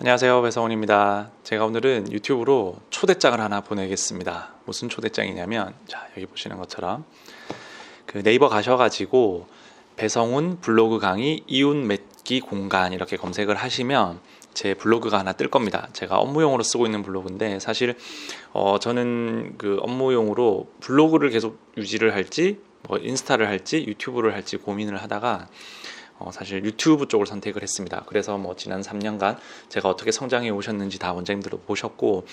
안녕하세요 배성훈입니다 제가 오늘은 유튜브로 초대장을 하나 보내겠습니다 무슨 초대장이냐면 자 여기 보시는 것처럼 그 네이버 가셔가지고 배성훈 블로그 강의 이윤 맺기 공간 이렇게 검색을 하시면 제 블로그가 하나 뜰 겁니다. 제가 업무용으로 쓰고 있는 블로그인데 사실 어 저는 그 업무용으로 블로그를 계속 유지를 할지 뭐 인스타를 할지 유튜브를 할지 고민을 하다가 어, 사실 유튜브 쪽을 선택을 했습니다. 그래서 뭐 지난 3년간 제가 어떻게 성장해 오셨는지 다 원장님들도 보셨고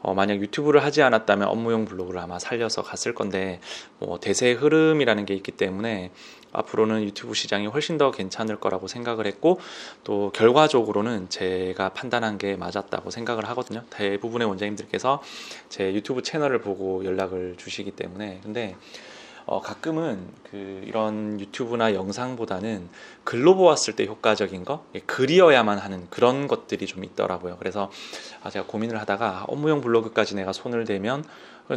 어, 만약 유튜브를 하지 않았다면 업무용 블로그를 아마 살려서 갔을 건데 뭐 대세의 흐름이라는 게 있기 때문에 앞으로는 유튜브 시장이 훨씬 더 괜찮을 거라고 생각을 했고 또 결과적으로는 제가 판단한 게 맞았다고 생각을 하거든요. 대부분의 원장님들께서 제 유튜브 채널을 보고 연락을 주시기 때문에 근데 어, 가끔은 그 이런 유튜브나 영상보다는 글로 보았을 때 효과적인 거, 글이어야만 하는 그런 것들이 좀 있더라고요. 그래서 아, 제가 고민을 하다가 업무용 블로그까지 내가 손을 대면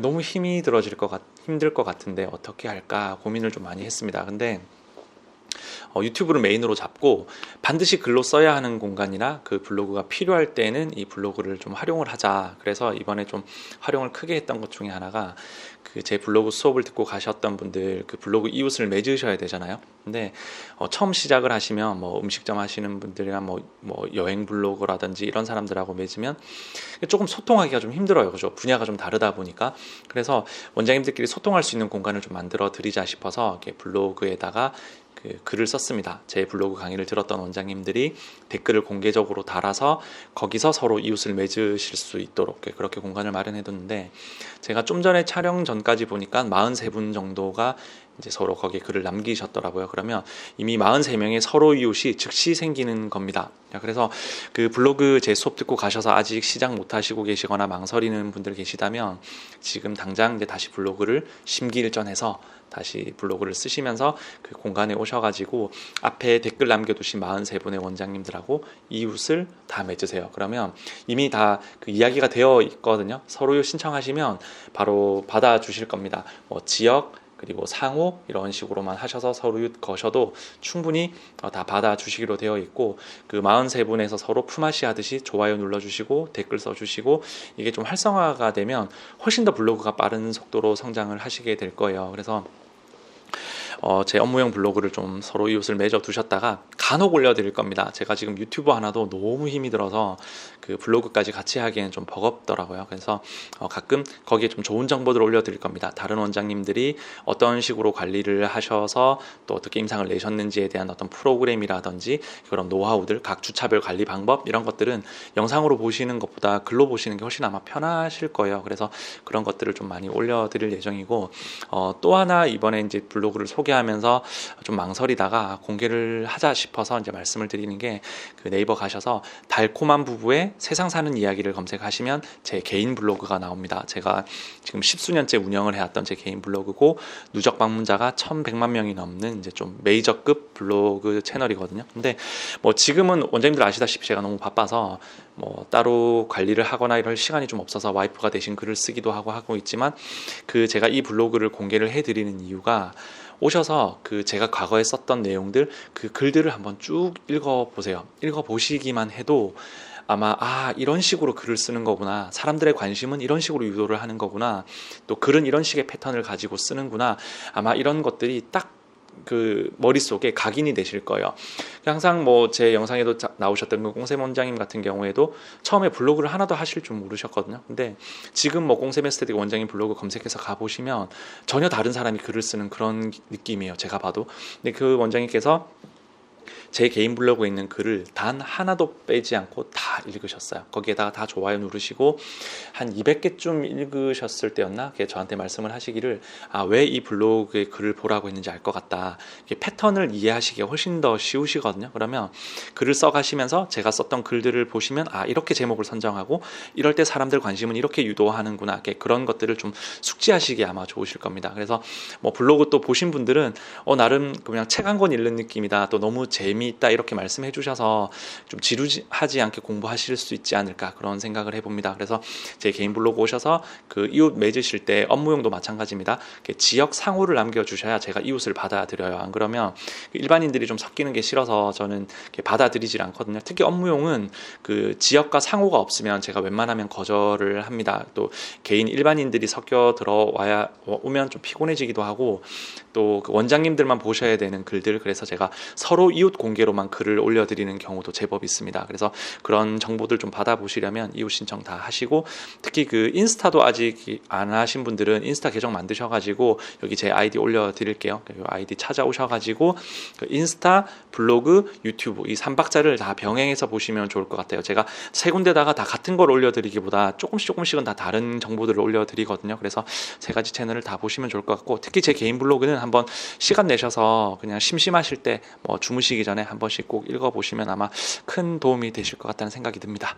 너무 힘이 들어질 것 같, 힘들 것 같은데 어떻게 할까 고민을 좀 많이 했습니다. 근데 어, 유튜브를 메인으로 잡고 반드시 글로 써야 하는 공간이나 그 블로그가 필요할 때는 이 블로그를 좀 활용을 하자. 그래서 이번에 좀 활용을 크게 했던 것 중에 하나가 그 제 블로그 수업을 듣고 가셨던 분들 그 블로그 이웃을 맺으셔야 되잖아요. 근데 어, 처음 시작을 하시면 뭐 음식점 하시는 분들이나 뭐, 뭐 여행 블로그라든지 이런 사람들하고 맺으면 조금 소통하기가 좀 힘들어요. 그죠? 분야가 좀 다르다 보니까. 그래서 원장님들끼리 소통할 수 있는 공간을 좀 만들어 드리자 싶어서 이렇게 블로그에다가 그 글을 썼습니다. 제 블로그 강의를 들었던 원장님들이 댓글을 공개적으로 달아서 거기서 서로 이웃을 맺으실 수 있도록 그렇게 공간을 마련해 뒀는데 제가 좀 전에 촬영 전까지 보니까 43분 정도가 이제 서로 거기에 글을 남기셨더라고요. 그러면 이미 43명의 서로 이웃이 즉시 생기는 겁니다. 그래서 그 블로그 제 수업 듣고 가셔서 아직 시작 못 하시고 계시거나 망설이는 분들 계시다면 지금 당장 이제 다시 블로그를 심기일전해서 다시 블로그를 쓰시면서 그 공간에 오셔가지고 앞에 댓글 남겨두신 43분의 원장님들하고 이웃을 다 맺으세요. 그러면 이미 다 그 이야기가 되어 있거든요. 서로 신청하시면 바로 받아주실 겁니다. 뭐 지역, 그리고 상호 이런 식으로만 하셔서 서로 거셔도 충분히 어, 다 받아 주시기로 되어 있고 그 43분에서 서로 품앗이 하듯이 좋아요 눌러 주시고 댓글 써 주시고 이게 좀 활성화가 되면 훨씬 더 블로그가 빠른 속도로 성장을 하시게 될 거예요. 그래서 어, 제 업무용 블로그를 좀 서로 이웃을 맺어 두셨다가 간혹 올려드릴 겁니다. 제가 지금 유튜브 하나도 너무 힘이 들어서 그 블로그까지 같이 하기에는 좀 버겁더라고요. 그래서 어, 가끔 거기에 좀 좋은 정보들 올려드릴 겁니다. 다른 원장님들이 어떤 식으로 관리를 하셔서 또 어떻게 임상을 내셨는지에 대한 어떤 프로그램이라든지 그런 노하우들, 각 주차별 관리 방법 이런 것들은 영상으로 보시는 것보다 글로 보시는 게 훨씬 아마 편하실 거예요. 그래서 그런 것들을 좀 많이 올려드릴 예정이고 어, 또 하나 이번에 이제 블로그를 소개 소개하면서 좀 망설이다가 공개를 하자 싶어서 이제 말씀을 드리는 게 그 네이버 가셔서 달콤한 부부의 세상 사는 이야기를 검색하시면 제 개인 블로그가 나옵니다. 제가 지금 십수년째 운영을 해왔던 제 개인 블로그고 누적 방문자가 천백만 명이 넘는 이제 좀 메이저급 블로그 채널이거든요. 근데 뭐 지금은 원장님들 아시다시피 제가 너무 바빠서 뭐 따로 관리를 하거나 이럴 시간이 좀 없어서 와이프가 대신 글을 쓰기도 하고 하고 있지만 그 제가 이 블로그를 공개를 해드리는 이유가 오셔서 그 제가 과거에 썼던 내용들 그 글들을 한번 쭉 읽어 보세요. 읽어 보시기만 해도 아마 아 이런 식으로 글을 쓰는 거구나. 사람들의 관심은 이런 식으로 유도를 하는 거구나. 또 글은 이런 식의 패턴을 가지고 쓰는구나. 아마 이런 것들이 딱 그 머릿속에 각인이 되실 거예요. 항상 뭐 제 영상에도 나오셨던 그 공샘 원장님 같은 경우에도 처음에 블로그를 하나도 하실 줄 모르셨거든요. 근데 지금 뭐 공샘 에스테틱 원장님 블로그 검색해서 가보시면 전혀 다른 사람이 글을 쓰는 그런 느낌이에요. 제가 봐도. 근데 그 원장님께서 제 개인 블로그에 있는 글을 단 하나도 빼지 않고 다 읽으셨어요. 거기에다가 다 좋아요 누르시고 한 200개쯤 읽으셨을 때였나? 저한테 말씀을 하시기를 아, 왜 이 블로그에 글을 보라고 했는지 알 것 같다. 패턴을 이해하시기가 훨씬 더 쉬우시거든요. 그러면 글을 써가시면서 제가 썼던 글들을 보시면 아, 이렇게 제목을 선정하고 이럴 때 사람들 관심은 이렇게 유도하는구나. 그런 것들을 좀 숙지하시기 아마 좋으실 겁니다. 그래서 뭐 블로그 또 보신 분들은 어, 나름 그냥 책 한 권 읽는 느낌이다. 또 너무 재미 재미있다 이렇게 말씀해 주셔서 좀 지루하지 않게 공부하실 수 있지 않을까 그런 생각을 해봅니다. 그래서 제 개인 블로그 오셔서 그 이웃 맺으실 때 업무용도 마찬가지입니다. 지역 상호를 남겨주셔야 제가 이웃을 받아들여요. 안 그러면 일반인들이 좀 섞이는 게 싫어서 저는 받아들이질 않거든요. 특히 업무용은 그 지역과 상호가 없으면 제가 웬만하면 거절을 합니다. 또 개인 일반인들이 섞여 들어와야 오면 좀 피곤해지기도 하고 또 그 원장님들만 보셔야 되는 글들 그래서 제가 서로 이웃 공 개로만 글을 올려드리는 경우도 제법 있습니다. 그래서 그런 정보들 좀 받아보시려면 이웃 신청 다 하시고 특히 그 인스타도 아직 안 하신 분들은 인스타 계정 만드셔가지고 여기 제 아이디 올려드릴게요. 그 아이디 찾아오셔가지고 그 인스타, 블로그, 유튜브 이 3박자를 다 병행해서 보시면 좋을 것 같아요. 제가 세 군데다가 다 같은 걸 올려드리기보다 조금씩 조금씩은 다 다른 정보들을 올려드리거든요. 그래서 세 가지 채널을 다 보시면 좋을 것 같고 특히 제 개인 블로그는 한번 시간 내셔서 그냥 심심하실 때 뭐 주무시기 전에 한 번씩 꼭 읽어보시면 아마 큰 도움이 되실 것 같다는 생각이 듭니다.